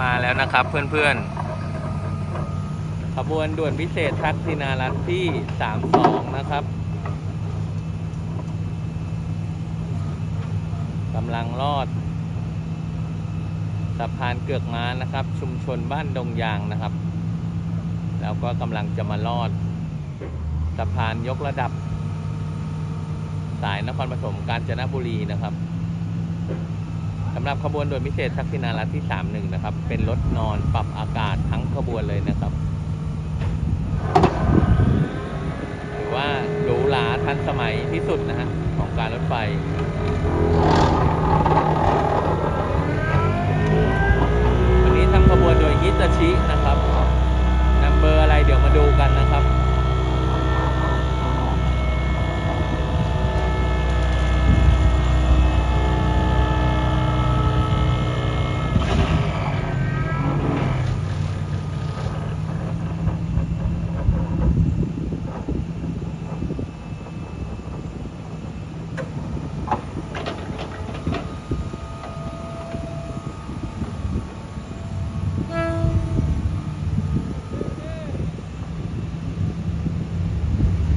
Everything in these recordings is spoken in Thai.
มาแล้วนะครับเพื่อนๆ ขบวนด่วนพิเศษทักษิณารัตที่ 32 นะครับกำลังลอดสะพานเกือกม้านะครับ ชุมชนบ้านดงยางนะครับ แล้วก็กำลังจะมาลอดสะพานยกระดับ สายนครปฐมกาญจนบุรีนะครับ สำหรับขบวนด่วนพิเศษทักษิณารัตน์ที่ 31 นะครับ เป็นรถนอนปรับอากาศทั้งขบวนเลยนะครับถือว่าหรูหราทันสมัยที่สุดนะฮะของการรถไฟ วันนี้ทำขบวนโดยฮิตาชินะครับนำเบอร์อะไรเดี๋ยวมาดูกันนะครับ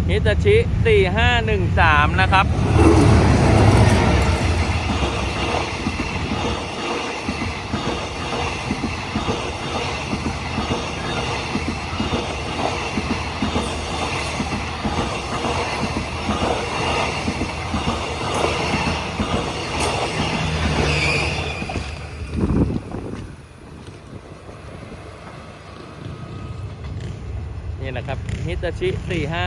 ฮิตาชิ 4513 นะครับ ฮิตาชิ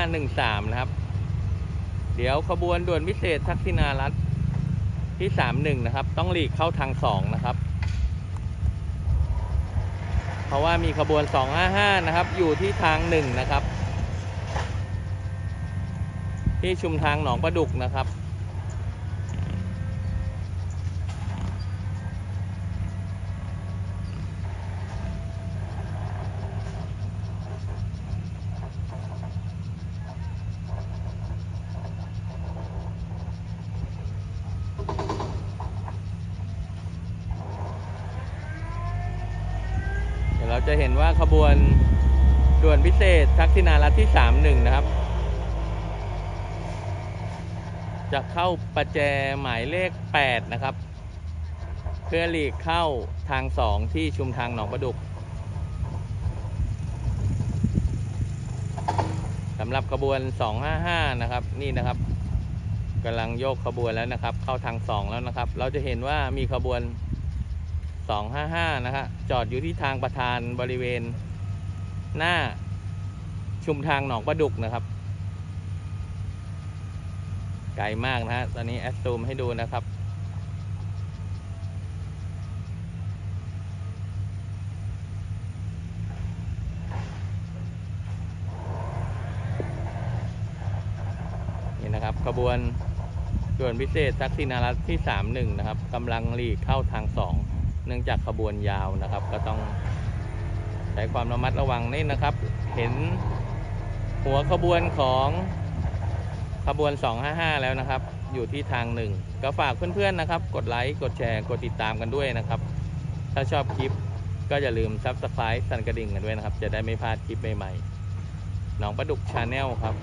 4513 นะครับ เดี๋ยวขบวนด่วนพิเศษทักษิณารัตที่ 31 นะครับ ต้องหลีกเข้าทาง 2 นะครับ เพราะว่ามีขบวน 255 นะครับ อยู่ที่ทาง 1 นะครับ ที่ชุมทางหนองประดุกนะครับ เราจะเห็นว่าขบวนด่วนพิเศษทักษิณารัตน์ที่ 31 นะครับ จะเข้าประแจหมายเลข 8 นะครับ เพื่อหลีกเข้าทาง 2 ที่ชุมทางหนองประดุกสำหรับขบวน 255 นะครับ นี่นะครับกำลังโยกขบวนแล้วนะครับ เข้าทาง 2 แล้วนะครับ เราจะเห็นว่ามีขบวน 255 นะฮะจอดอยู่ที่ทางประธานบริเวณหน้าชุมทางหนองประดุกนะครับ ไกลมากนะฮะ ตอนนี้แอดซูมให้ดูนะครับ นี่นะครับ ขบวนด่วนพิเศษทักษิณารัตที่ 31 นะครับกำลังหลีกเข้าทาง 2 เนื่องจากขบวนยาวนะครับ ก็ต้องใช้ความระมัดระวังนี่นะครับ เห็นหัวขบวนของขบวน 255 แล้วนะครับ อยู่ที่ทางหนึ่งก็ฝากเพื่อนๆนะครับ กดไลค์กดแชร์กดติดตามกันด้วยนะครับ ถ้าชอบคลิปก็อย่าลืม Subscribe สั่นกระดิ่งกันด้วยนะครับ จะได้ไม่พลาดคลิปใหม่ๆหนองประดุกชาแนลครับ